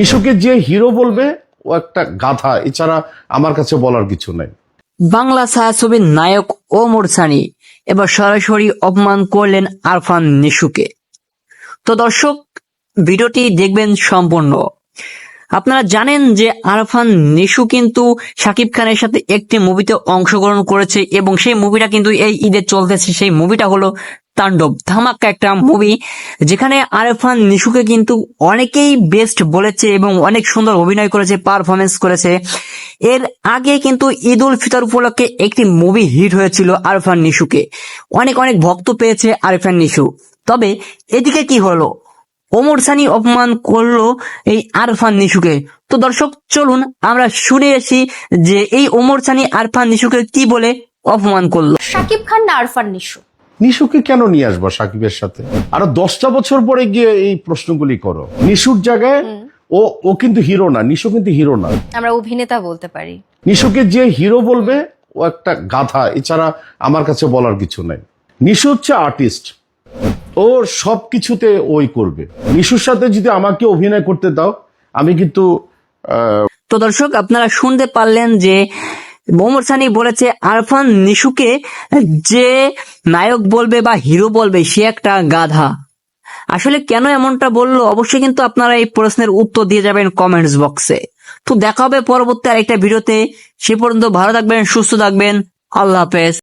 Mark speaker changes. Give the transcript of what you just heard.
Speaker 1: নিশুকে যে হিরো বলবে, ও একটা গাধা। এছাড়া আমার কাছে বলার কিছু নাই।
Speaker 2: বাংলা ছায়াছবির নায়ক ওমর সানি এবার সরাসরি অপমান করলেন আরফান নিশুকে। তো দর্শক, ভিডিওটি দেখবেন সম্পূর্ণ। আপনারা জানেন যে আরফান নিশু কিন্তু শাকিব খানের সাথে একটি মুভিতে অংশগ্রহণ করেছে এবং সেই মুভিটা কিন্তু এই ঈদে চলতেছে। সেই মুভিটা হলো তাণ্ডব, ধামাক্কা একটা মুভি যেখানে আরফান নিশুকে কিন্তু অনেকেই বেস্ট বলেছে এবং অনেক সুন্দর অভিনয় করেছে পারফরমেন্স করেছে। এর আগে কিন্তু ঈদ উল ফিতর উপলক্ষে একটি মুভি হিট হয়েছিল আরফান নিশুকে। অনেক অনেক ভক্ত পেয়েছে আরফান নিশু। তবে এদিকে কি হলো? ওমর সানি অপমান করল এই আরফান নিশুকে। তো দর্শক, চলুন আমরা শুনে আসি যে এই ওমর সানি আরফান নিশুকে কি বলে অপমান করল।
Speaker 3: শাকিব খান না আরফান নিশু?
Speaker 1: নিশুকে কেন নিয়ে আসব সাকিবের সাথে? আরও দশটা বছর পরে গিয়ে এই প্রশ্নগুলি করো। নিশুর জায়গায় ও ও কিন্তু হিরো না নিশু কিন্তু হিরো না।
Speaker 3: আমরা অভিনেতা বলতে পারি।
Speaker 1: নিশুকে যে হিরো বলবে ও একটা গাধা এছাড়া আমার কাছে বলার কিছু নাই। নিশু হচ্ছে আর্টিস্ট ও সব কিছুতে ওই করবে। নিশুর সাথে যদি আমাকে অভিনয় করতে দাও আমি কিন্তু আহ,
Speaker 2: তো দর্শক আপনারা শুনতে পারলেন যে মোহাম্মদ সানি বলেছে, আরফান নিশুকে যে নায়ক বলবে বা হিরো বলবে, সে একটা গাধা। আসলে কেন এমনটা বলল? অবশ্যই কিন্তু আপনারা এই প্রশ্নের উত্তর দিয়ে যাবেন কমেন্টস বক্সে। তো দেখা হবে পরবর্তী আরেকটা ভিডিওতে। সে পর্যন্ত ভালো থাকবেন, সুস্থ থাকবেন। আল্লাহ হাফেজ।